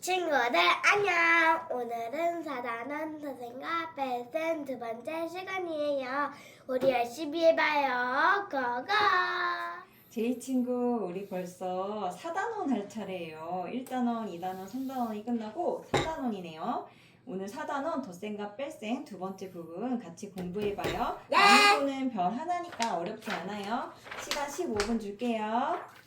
친구들 안녕. 오늘은 사단원 선생과 뺄센 두 번째 시간이에요. 우리 열심히 해봐요. 고고. 제이 친구, 우리 벌써 4단원 할 차례예요. 1단원, 2단원, 3단원이 끝나고 4단원이네요. 오늘 4단원 덧셈과 뺄셈 두 번째 부분 같이 공부해봐요. 네. 난이도는 별 하나니까 어렵지 않아요. 시간 15분 줄게요.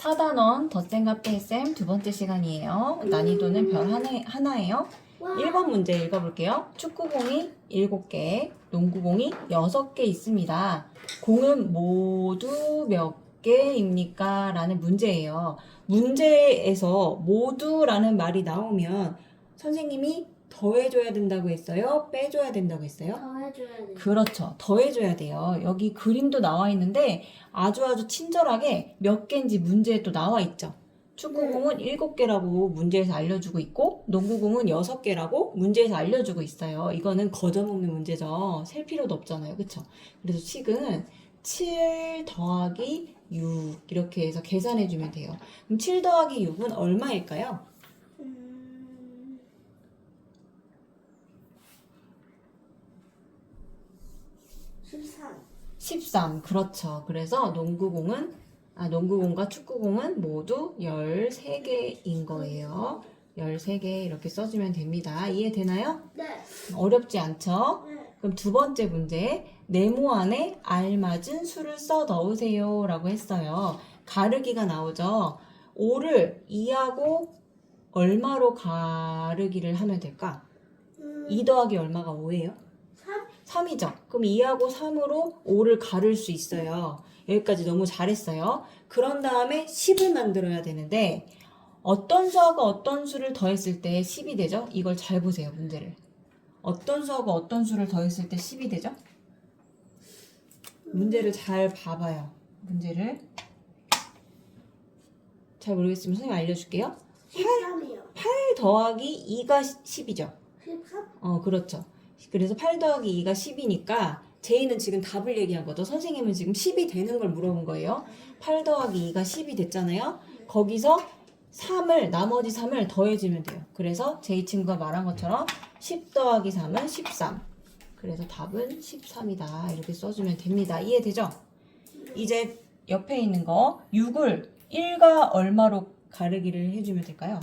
4단원 덧셈과 뺄셈 두 번째 시간이에요. 난이도는 별 하나, 하나예요. 와. 1번 문제 읽어볼게요. 축구공이 7개, 농구공이 6개 있습니다. 공은 모두 몇 개입니까? 라는 문제예요. 문제에서 모두라는 말이 나오면 선생님이 더해줘야 된다고 했어요? 빼줘야 된다고 했어요? 더 해줘야 돼. 그렇죠. 더해줘야 돼요. 여기 그림도 나와 있는데 아주 아주 친절하게 몇 개인지 문제에 또 나와 있죠. 축구공은 7개라고 문제에서 알려주고 있고 농구공은 6개라고 문제에서 알려주고 있어요. 이거는 거저먹는 문제죠. 셀 필요도 없잖아요. 그쵸? 그래서 식은 7 더하기 6 이렇게 해서 계산해 주면 돼요. 그럼 7 더하기 6은 얼마일까요? 음, 13. 13. 그렇죠. 그래서 농구공은 아, 농구공과 축구공은 모두 13개인 거예요. 13개 이렇게 써주면 됩니다. 이해되나요? 네. 어렵지 않죠? 네. 그럼 두 번째 문제. 네모 안에 알맞은 수를 써 넣으세요. 라고 했어요. 가르기가 나오죠. 5를 2하고 얼마로 가르기를 하면 될까? 음, 2 더하기 얼마가 5예요? 3. 3이죠. 그럼 2하고 3으로 5를 가를 수 있어요. 여기까지 너무 잘했어요. 그런 다음에 10을 만들어야 되는데 어떤 수하고 어떤 수를 더했을 때 10이 되죠? 이걸 잘 보세요, 문제를. 어떤 수하고 어떤 수를 더했을 때 10이 되죠? 문제를 잘 봐봐요. 문제를. 잘 모르겠으면 선생님 알려줄게요. 13이요. 8 더하기 2가 10이죠. 13? 어, 그렇죠. 그래서 8 더하기 2가 10이니까 제이는 지금 답을 얘기한 거죠. 선생님은 지금 10이 되는 걸 물어본 거예요. 8 더하기 2가 10이 됐잖아요. 거기서 3을 나머지 3을 더해주면 돼요. 그래서 제이 친구가 말한 것처럼 10 더하기 3은 13. 그래서 답은 13이다. 이렇게 써주면 됩니다. 이해되죠? 이제 옆에 있는 거 6을 1과 얼마로 가르기를 해주면 될까요?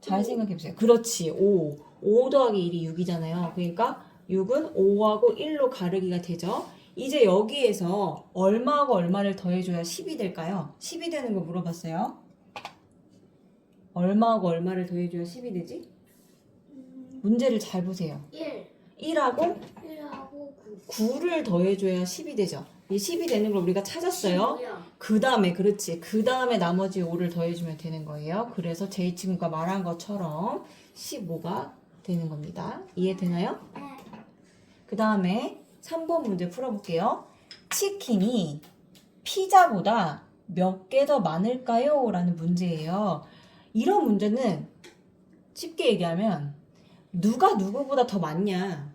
잘 생각해 보세요. 그렇지. 5. 5 더하기 1이 6이잖아요. 그러니까 6은 5하고 1로 가르기가 되죠. 이제 여기에서 얼마하고 얼마를 더해줘야 10이 될까요? 10이 되는 거 물어봤어요. 얼마하고 얼마를 더해줘야 10이 되지? 문제를 잘 보세요. 1. 1하고 1하고 9. 9를 더해줘야 10이 되죠. 이 10이 되는 걸 우리가 찾았어요. 15요. 그 다음에 그렇지 그 다음에 나머지 5를 더해주면 되는 거예요 그래서 제 친구가 말한 것처럼 15가 되는 겁니다 이해되나요? 네. 그 다음에 3번 문제 풀어볼게요 치킨이 피자보다 몇 개 더 많을까요? 라는 문제예요 이런 문제는 쉽게 얘기하면 누가 누구보다 더 많냐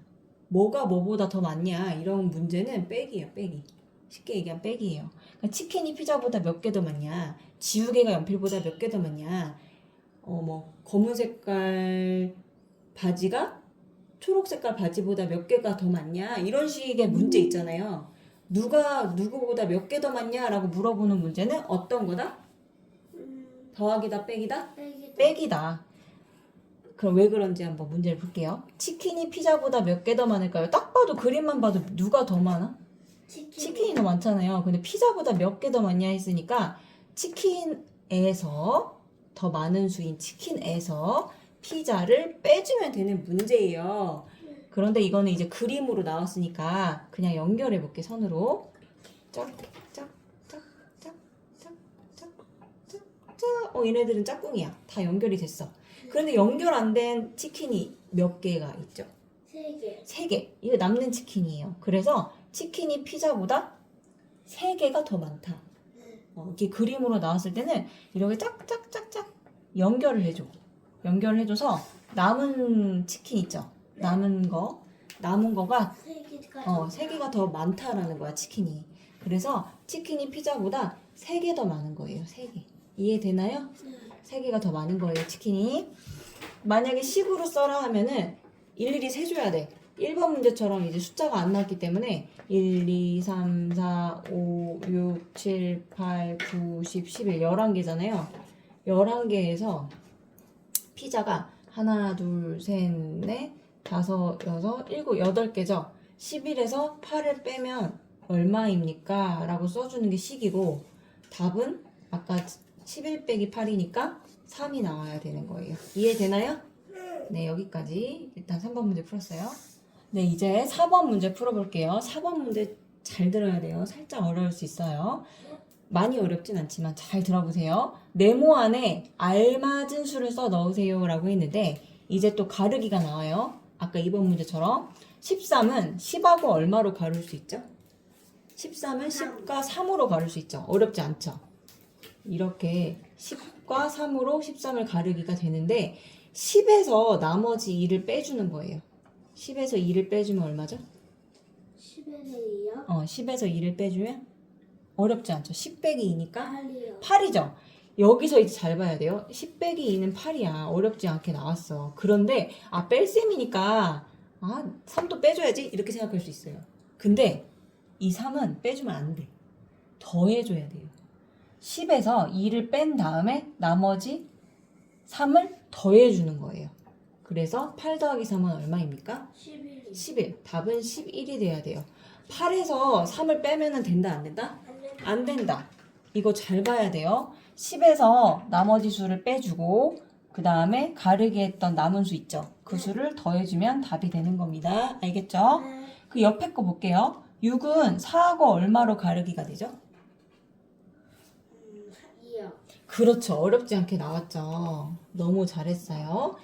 뭐가 뭐보다 더 많냐 이런 문제는 빼기예요 빼기 쉽게 얘기하면 빼기예요 그러니까 치킨이 피자보다 몇 개 더 많냐? 지우개가 연필보다 몇 개 더 많냐? 어, 뭐, 검은 색깔 바지가 초록 색깔 바지보다 몇 개가 더 많냐? 이런 식의 문제 있잖아요. 누가 누구보다 몇 개 더 많냐? 라고 물어보는 문제는 어떤 거다? 음, 더하기다, 빼기다? 빼기. 빼기다. 그럼 왜 그런지 한번 문제를 볼게요. 치킨이 피자보다 몇 개 더 많을까요? 딱 봐도 그림만 봐도 누가 더 많아? 치킨. 치킨이 더 많잖아요. 근데 피자보다 몇 개 더 많냐 했으니까 치킨에서 더 많은 수인 치킨에서 피자를 빼주면 되는 문제예요. 그런데 이거는 이제 그림으로 나왔으니까 그냥 연결해 볼게 선으로. 짝짝짝짝짝짝짝짝. 어 얘네들은 짝꿍이야. 다 연결이 됐어. 그런데 연결 안 된 치킨이 몇 개가 있죠? 3개. 3개. 이거 남는 치킨이에요. 그래서 치킨이 피자보다 3개가 더 많다. 어, 이렇게 그림으로 나왔을 때는 이렇게 짝짝짝짝 연결을 해줘. 연결을 해줘서 남은 치킨 있죠? 남은 거. 남은 거가 3개가. 어, 3개가 더 많다라는 거야, 치킨이. 그래서 치킨이 피자보다 3개 더 많은 거예요, 3개. 이해되나요? 네. 3개가 더 많은 거예요, 치킨이. 만약에 10으로 써라 하면은 일일이 세줘야 돼. 1번 문제처럼 이제 숫자가 안 나왔기 때문에 1, 2, 3, 4, 5, 6, 7, 8, 9, 10, 11, 11개잖아요. 11개에서 피자가 하나, 둘, 셋, 넷, 다섯, 여섯, 일곱, 여덟 개죠. 11에서 8을 빼면 얼마입니까? 라고 써주는 게 식이고 답은 아까 11 빼기 8이니까 3이 나와야 되는 거예요. 이해되나요? 네, 여기까지 일단 3번 문제 풀었어요. 네, 이제 4번 문제 풀어볼게요. 4번 문제 잘 들어야 돼요. 살짝 어려울 수 있어요. 많이 어렵진 않지만 잘 들어보세요. 네모 안에 알맞은 수를 써 넣으세요 라고 했는데 이제 또 가르기가 나와요. 아까 2번 문제처럼 13은 10하고 얼마로 가를 수 있죠? 13은 10과 3으로 가를 수 있죠. 어렵지 않죠? 이렇게 10과 3으로 13을 가르기가 되는데 10에서 나머지 2를 빼주는 거예요. 10에서 2를 빼주면 얼마죠? 10에서 2요? 어, 10에서 2를 빼주면 어렵지 않죠. 10 빼기 2니까 8이요. 8이죠. 여기서 이제 잘 봐야 돼요. 10 빼기 2는 8이야. 어렵지 않게 나왔어. 그런데 아 뺄셈이니까 아 3도 빼줘야지 이렇게 생각할 수 있어요. 근데 이 3은 빼주면 안 돼. 더해줘야 돼요. 10에서 2를 뺀 다음에 나머지 3을 더해주는 거예요. 그래서 8 더하기 3은 얼마입니까? 11. 11. 답은 11이 돼야 돼요. 8에서 3을 빼면 된다 안 된다? 안 된다. 이거 잘 봐야 돼요. 10에서 나머지 수를 빼주고 그 다음에 가르기 했던 남은 수 있죠. 그 수를 더해주면 답이 되는 겁니다. 알겠죠? 네. 그 옆에 거 볼게요. 6은 4하고 얼마로 가르기가 되죠? 음, 2요. 그렇죠. 어렵지 않게 나왔죠. 너무 잘했어요.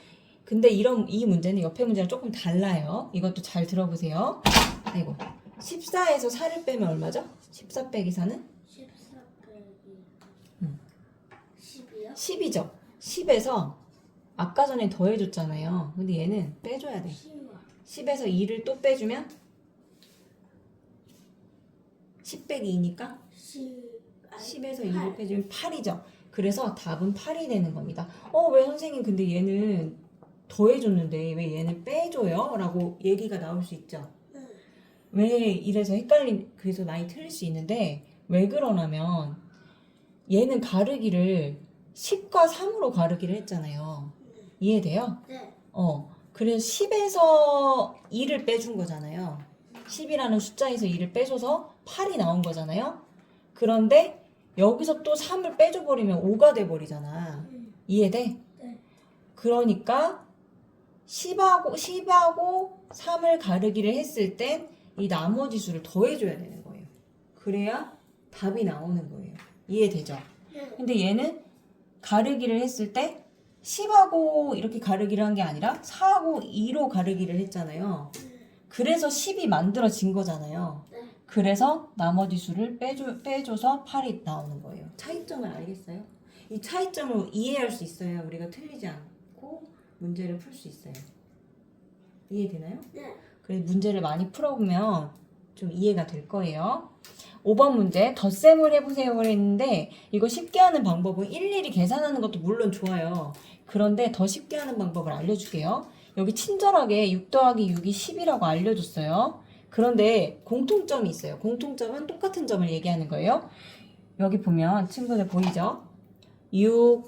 근데 이런 이 문제는 옆에 문제랑 조금 달라요. 이것도 잘 들어보세요. 아이고. 14에서 4를 빼면 얼마죠? 14 빼기 4는 14 빼기 음. 10이요? 10이죠. 10에서 아까 전에 더해줬잖아요. 근데 얘는 빼줘야 돼. 10요. 10에서 2를 또 빼주면 10 빼기 2니까 10. 10에서 2를 빼주면 8이죠. 그래서 답은 8이 되는 겁니다. 어, 왜 선생님 근데 얘는 더해줬는데 왜 얘는 빼줘요? 라고 얘기가 나올 수 있죠. 네. 왜 이래서 헷갈린, 그래서 많이 틀릴 수 있는데 왜 그러냐면 얘는 가르기를 10과 3으로 가르기를 했잖아요. 이해돼요? 네. 어. 그래서 10에서 2를 빼준 거잖아요. 10이라는 숫자에서 2를 빼줘서 8이 나온 거잖아요. 그런데 여기서 또 3을 빼줘 버리면 5가 돼 버리잖아. 음. 이해돼? 네. 그러니까 10하고, 10하고 3을 가르기를 했을 땐 이 나머지 수를 더해줘야 되는 거예요. 그래야 답이 나오는 거예요. 이해되죠? 네. 근데 얘는 가르기를 했을 때 10하고 이렇게 가르기를 한 게 아니라 4하고 2로 가르기를 했잖아요. 그래서 10이 만들어진 거잖아요. 네. 그래서 나머지 수를 빼줘, 빼줘서 8이 나오는 거예요. 차이점을 알겠어요? 이 차이점을 이해할 수 있어야 우리가 틀리지 않고 문제를 풀 수 있어요. 이해되나요? 네. 그래서 문제를 많이 풀어보면 좀 이해가 될 거예요. 5번 문제 덧셈을 해보세요 했는데 이거 쉽게 하는 방법은 일일이 계산하는 것도 물론 좋아요. 그런데 더 쉽게 하는 방법을 알려줄게요. 여기 친절하게 6 더하기 6이 10이라고 알려줬어요. 그런데 공통점이 있어요. 공통점은 똑같은 점을 얘기하는 거예요. 여기 보면 친구들 보이죠? 6,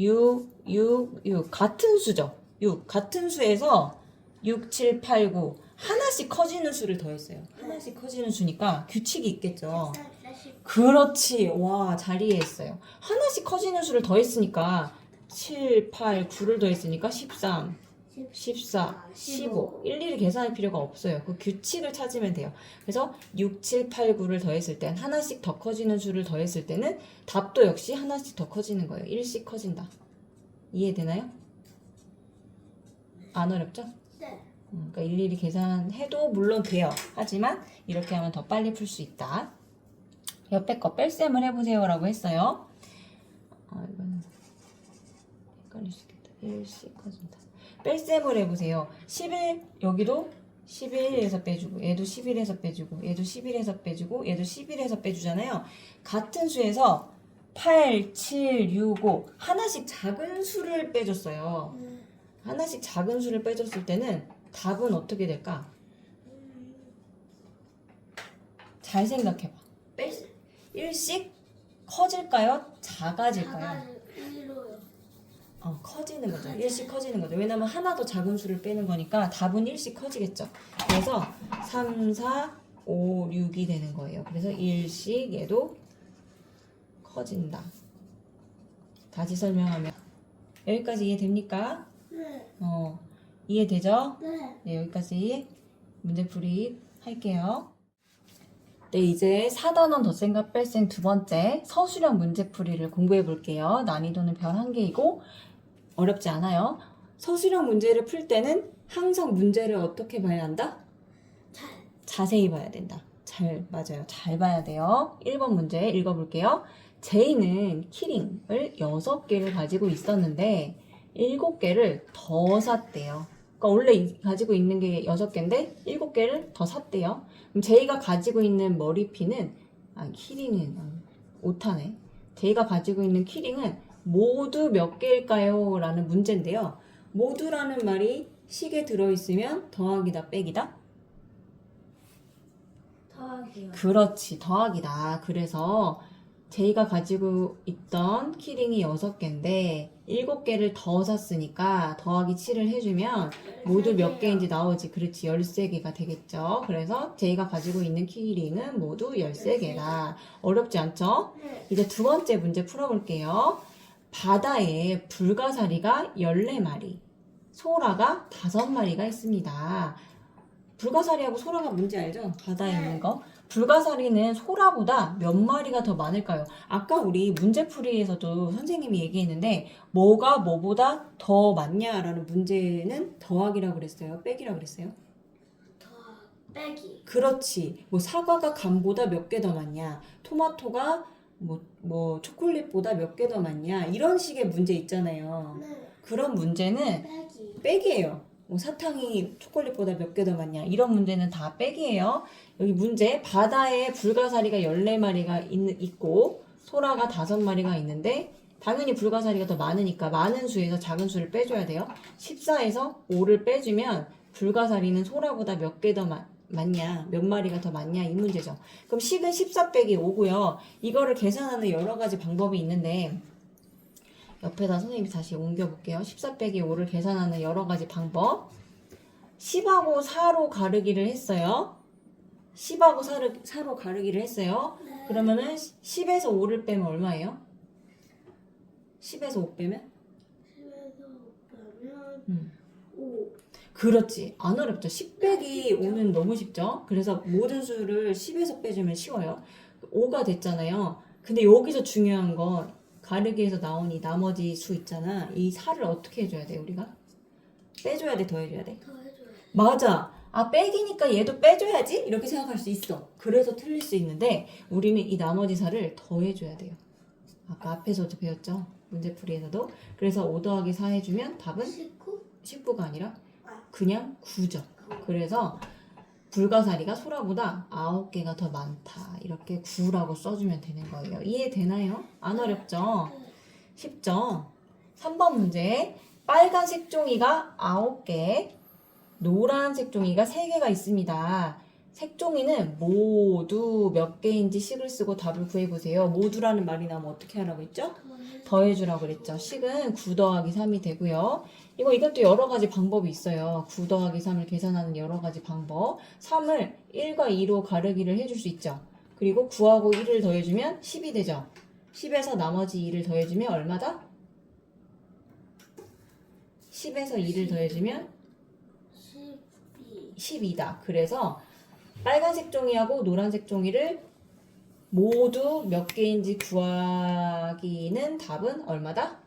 6, 6, 6 같은 수죠. 6 같은 수에서 6, 7, 8, 9 하나씩 커지는 수를 더했어요. 하나씩 커지는 수니까 규칙이 있겠죠. 40. 그렇지. 와, 잘 이해했어요. 하나씩 커지는 수를 더했으니까 7, 8, 9를 더했으니까 13, 14, 15. 일일이 계산할 필요가 없어요. 그 규칙을 찾으면 돼요. 그래서 6, 7, 8, 9를 더했을 땐 하나씩 더 커지는 수를 더했을 때는 답도 역시 하나씩 더 커지는 거예요. 1씩 커진다. 이해되나요? 안 어렵죠? 네. 음, 그러니까 일일이 계산해도 물론 돼요. 하지만 이렇게 하면 더 빨리 풀 수 있다. 옆에 거 뺄셈을 해보세요 라고 했어요. 아 이거는 헷갈릴 수 있겠다. 1씩 커진다. 뺄셈을 해보세요. 11 여기도 11에서 빼주고 얘도 11에서 빼주고 얘도 11에서 빼주고 얘도 11에서 빼주잖아요. 같은 수에서 8, 7, 6, 5 하나씩 작은 수를 빼줬어요. 네. 하나씩 작은 수를 빼줬을 때는 답은 어떻게 될까? 잘 생각해봐. 뺄, 1씩 커질까요? 작아질까요? 작아질 1로요. 어, 커지는 거죠. 1씩 커지는 거죠. 왜냐면 하나 더 작은 수를 빼는 거니까 답은 1씩 커지겠죠. 그래서 3, 4, 5, 6이 되는 거예요. 그래서 1씩 얘도 커진다. 다시 설명하면 여기까지 이해됩니까? 네. 어, 이해되죠? 네. 네, 여기까지 문제풀이 할게요. 네, 이제 4단원 덧셈과 뺄셈 두 번째 서술형 문제풀이를 공부해 볼게요. 난이도는 별 한 개이고 어렵지 않아요. 서술형 문제를 풀 때는 항상 문제를 어떻게 봐야 한다? 잘. 자세히 봐야 된다. 잘, 맞아요. 잘 봐야 돼요. 1번 문제 읽어볼게요. 제이는 키링을 6개를 가지고 있었는데 7개를 더 샀대요. 그러니까 원래 이- 가지고 있는 게 6개인데 7개를 더 샀대요. 그럼 제이가 가지고 있는 머리핀은, 아, 키링은, 아, 오타네. 제이가 가지고 있는 키링은 모두 몇 개일까요? 라는 문제인데요. 모두라는 말이 식에 들어있으면 더하기다 빼기다? 더하기요. 그렇지, 더하기다. 그래서 제이가 가지고 있던 키링이 6개인데 7개를 더 샀으니까 더하기 7을 해주면 모두 몇 개인지 나오지. 그렇지, 13개가 되겠죠. 그래서 제이가 가지고 있는 키링은 모두 13개다. 어렵지 않죠? 네. 이제 두 번째 문제 풀어볼게요. 바다에 불가사리가 14마리, 소라가 5마리가 있습니다. 불가사리하고 소라가 뭔지 알죠? 바다에 네. 있는 거. 불가사리는 소라보다 몇 마리가 더 많을까요? 아까 우리 문제풀이에서도 선생님이 얘기했는데 뭐가 뭐보다 더 많냐라는 문제는 더하기라고 그랬어요. 빼기라고 그랬어요. 더 빼기. 그렇지. 뭐 사과가 감보다 몇 개 더 많냐? 토마토가 뭐, 뭐 초콜릿보다 몇 개 더 많냐? 이런 식의 문제 있잖아요. 네. 그런 문제는 빼기. 빼기예요. 뭐 사탕이 초콜릿보다 몇 개 더 많냐? 이런 문제는 다 빼기예요. 여기 문제 바다에 불가사리가 14마리가 있, 있고 소라가 5마리가 있는데 당연히 불가사리가 더 많으니까 많은 수에서 작은 수를 빼줘야 돼요. 14에서 5를 빼주면 불가사리는 소라보다 몇 개 더 많냐? 몇 마리가 더 많냐? 이 문제죠. 그럼 식은 14 빼기 5고요. 이거를 계산하는 여러 가지 방법이 있는데 옆에다 선생님이 다시 옮겨볼게요. 14 빼기 5를 계산하는 여러 가지 방법. 10하고 4로 가르기를 했어요. 10하고 4를, 4로 가르기를 했어요. 네. 그러면은 10에서 5를 빼면 얼마예요? 10에서 5 빼면? 10에서 빼면 음. 5. 그렇지. 안 어렵죠. 10 빼기 5는 너무 쉽죠. 그래서 모든 수를 10에서 빼주면 쉬워요. 5가 됐잖아요. 근데 여기서 중요한 건 가르기에서 나온 이 나머지 수 있잖아. 이 4를 어떻게 해줘야 돼, 우리가? 빼줘야 돼, 더해줘야 돼? 더 해줘야 돼. 맞아. 아, 빼기니까 얘도 빼줘야지? 이렇게 생각할 수 있어. 그래서 틀릴 수 있는데, 우리는 이 나머지 4를 더해줘야 돼요. 아까 앞에서도 배웠죠? 문제풀이에서도. 그래서 5 더하기 4 해주면 답은 19? 19가 아니라 그냥 9죠. 그래서 불가사리가 소라보다 9개가 더 많다. 이렇게 9라고 써주면 되는 거예요. 이해되나요? 안 어렵죠? 네. 쉽죠? 3번 문제. 빨간색 종이가 9개, 노란색 종이가 3개가 있습니다. 색종이는 모두 몇 개인지 식을 쓰고 답을 구해보세요. 모두라는 말이 나오면 어떻게 하라고 했죠? 더 해. 더해주라고 그랬죠. 식은 9 더하기 3이 되고요. 이거 이것도 여러 가지 방법이 있어요. 9 더하기 3을 계산하는 여러 가지 방법. 3을 1과 2로 가르기를 해줄 수 있죠. 그리고 9하고 1을 더해주면 10이 되죠. 10에서 나머지 2를 더해주면 얼마다? 10에서 2를 더해주면 12. 12다. 그래서 빨간색 종이하고 노란색 종이를 모두 몇 개인지 구하기는 답은 얼마다?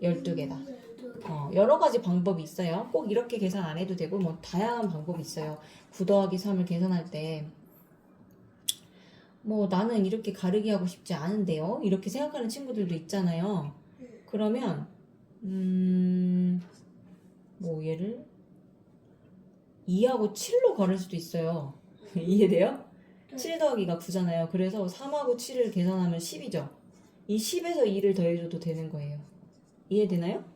12개다. 네, 어, 여러 가지 방법이 있어요. 꼭 이렇게 계산 안 해도 되고, 뭐, 다양한 방법이 있어요. 9 더하기 3을 계산할 때, 뭐, 나는 이렇게 가르기 하고 싶지 않은데요? 이렇게 생각하는 친구들도 있잖아요. 그러면, 음, 뭐, 얘를 2하고 7로 가를 수도 있어요. 이해돼요? 네. 7 더하기가 9잖아요. 그래서 3하고 7을 계산하면 10이죠. 이 10에서 2를 더해줘도 되는 거예요. 이해되나요?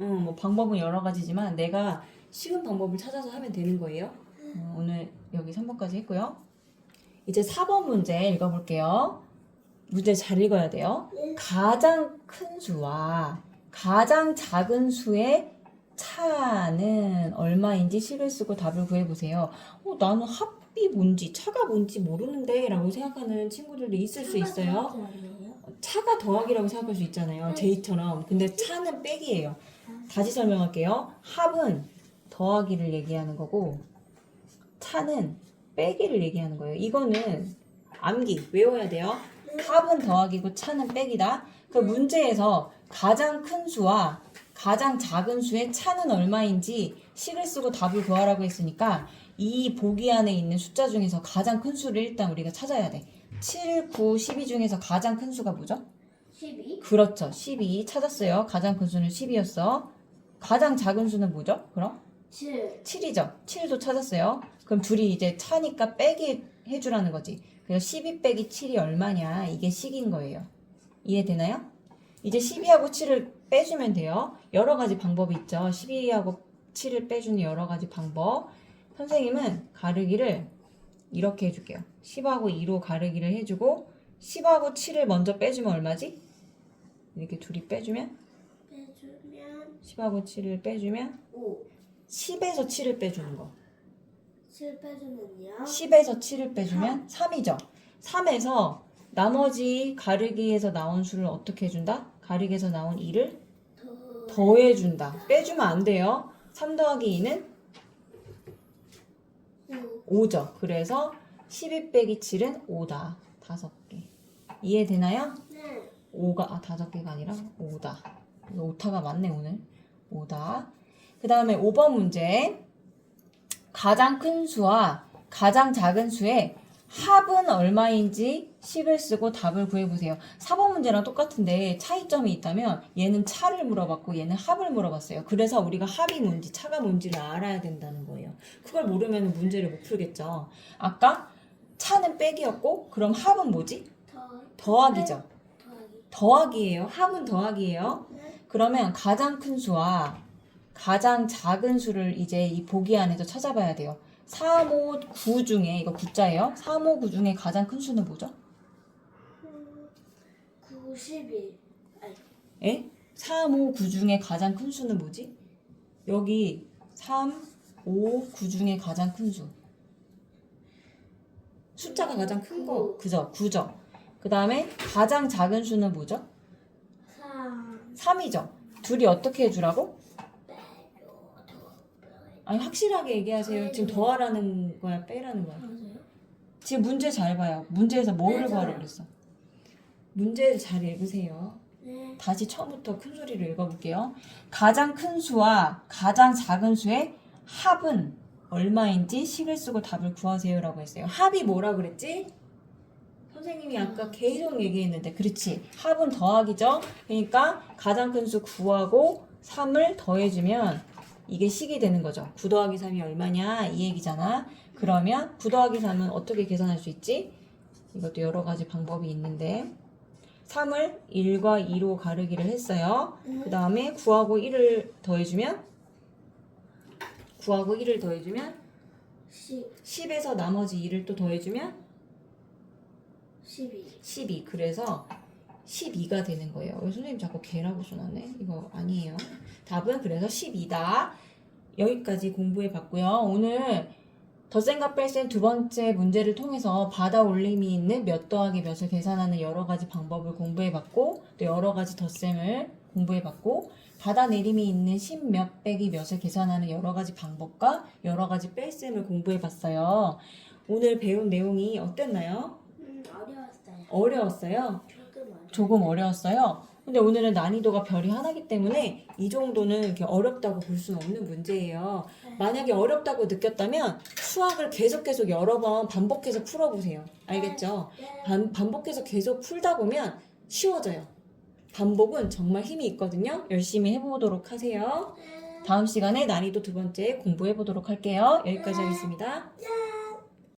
응, 뭐 방법은 여러 가지지만 내가 쉬운 방법을 찾아서 하면 되는 거예요. 어, 오늘 여기 3번까지 했고요. 이제 4번 문제 읽어볼게요. 문제 잘 읽어야 돼요. 가장 큰 수와 가장 작은 수의 차는 얼마인지 식을 쓰고 답을 구해보세요. 어, 나는 합이 뭔지 차가 뭔지 모르는데 라고 생각하는 친구들도 있을 수 있어요. 차가 더하기라고 생각할 수 있잖아요. 제이처럼. 근데 차는 빼기예요. 다시 설명할게요. 합은 더하기를 얘기하는 거고 차는 빼기를 얘기하는 거예요. 이거는 암기 외워야 돼요. 합은 더하기고 차는 빼기다. 그 문제에서 가장 큰 수와 가장 작은 수의 차는 얼마인지 식을 쓰고 답을 구하라고 했으니까 이 보기 안에 있는 숫자 중에서 가장 큰 수를 일단 우리가 찾아야 돼. 7, 9, 12 중에서 가장 큰 수가 뭐죠? 12 그렇죠. 12 찾았어요. 가장 큰 수는 10이었어. 가장 작은 수는 뭐죠? 그럼 7 7이죠. 7도 찾았어요. 그럼 둘이 이제 차니까 빼기 해주라는 거지. 그래서 12 빼기 7이 얼마냐? 이게 식인 거예요. 이해되나요? 이제 12하고 7을 빼주면 돼요. 여러 가지 방법이 있죠. 12하고 7을 빼주는 여러 가지 방법. 선생님은 가르기를 이렇게 해줄게요. 10하고 2로 가르기를 해주고 10하고 7을 먼저 빼주면 얼마지? 이렇게 둘이 빼주면 빼주면 10하고 7을 빼주면 5 10에서 7을 빼주는 거. 7 빼주면요 10에서 7을 빼주면 3 이죠. 3에서 나머지 가르기에서 나온 수를 어떻게 해준다? 가르기에서 나온 2를 더 더해준다. 빼주면 안 돼요. 3 더하기 2는 5 5죠. 그래서 12 빼기 7은 5다. 다섯 개. 이해되나요? 네 5가, 아, 다섯 개가 아니라 5다. 오타가 많네, 오늘. 5다. 그 다음에 5번 문제. 가장 큰 수와 가장 작은 수의 합은 얼마인지 식을 쓰고 답을 구해보세요. 4번 문제랑 똑같은데 차이점이 있다면 얘는 차를 물어봤고 얘는 합을 물어봤어요. 그래서 우리가 합이 뭔지 차가 뭔지를 알아야 된다는 거예요. 그걸 모르면 문제를 못 풀겠죠. 아까 차는 빼기였고 그럼 합은 뭐지? 더 더하기죠. 더하기 더하기예요. 합은 더하기예요. 네 그러면 가장 큰 수와 가장 작은 수를 이제 이 보기 안에서 찾아봐야 돼요. 3, 5, 9 중에 이거 9자예요. 3, 5, 9 중에 가장 큰 수는 뭐죠? 91 아니 에? 3, 5, 9 중에 가장 큰 수는 뭐지? 여기 3, 5, 9 중에 가장 큰 수. 숫자가 가장 큰 거. 그죠? 9죠. 그 다음에 가장 작은 수는 뭐죠? 3 3이죠. 둘이 어떻게 해주라고? 아니 확실하게 얘기하세요. 지금 더하라는 거야, 빼라는 거야. 지금 문제 잘 봐요. 문제에서 뭐를 네, 구하라고 저요. 그랬어? 문제를 잘 읽으세요. 네 다시 처음부터 큰 소리로 읽어볼게요. 가장 큰 수와 가장 작은 수의 합은 얼마인지 식을 쓰고 답을 구하세요라고 했어요. 합이 뭐라 그랬지? 선생님이 아까 계속 얘기했는데 그렇지. 합은 더하기죠. 그러니까 가장 큰 수 9하고 3을 더해주면 이게 식이 되는 거죠. 9 더하기 3이 얼마냐 이 얘기잖아. 그러면 9 더하기 3은 어떻게 계산할 수 있지? 이것도 여러 가지 방법이 있는데 3을 1과 2로 가르기를 했어요. 그 다음에 9하고 1을 더해주면 9하고 1을 더해주면 10 10에서 나머지 2를 또 더해주면 12 12. 그래서 12가 되는 거예요. 왜 선생님 자꾸 개라고 써놨네? 이거 아니에요. 답은 그래서 12다. 여기까지 공부해 봤고요. 오늘 덧셈과 뺄셈 두 번째 문제를 통해서 받아 올림이 있는 몇 더하기 몇을 계산하는 여러 가지 방법을 공부해 봤고 또 여러 가지 덧셈을 공부해 봤고 받아 내림이 있는 10몇 빼기 몇을 계산하는 여러 가지 방법과 여러 가지 뺄셈을 공부해 봤어요. 오늘 배운 내용이 어땠나요? 음 어려웠어요 어려웠어요? 조금 어려웠어요. 근데 오늘은 난이도가 별이 하나기 때문에 이 정도는 이렇게 어렵다고 볼 수는 없는 문제예요. 만약에 어렵다고 느꼈다면 수학을 계속 계속 여러 번 반복해서 풀어보세요. 알겠죠? 네. 반, 반복해서 계속 풀다 보면 쉬워져요. 반복은 정말 힘이 있거든요. 열심히 해보도록 하세요. 다음 시간에 난이도 두 번째 공부해보도록 할게요. 여기까지 하겠습니다. 네.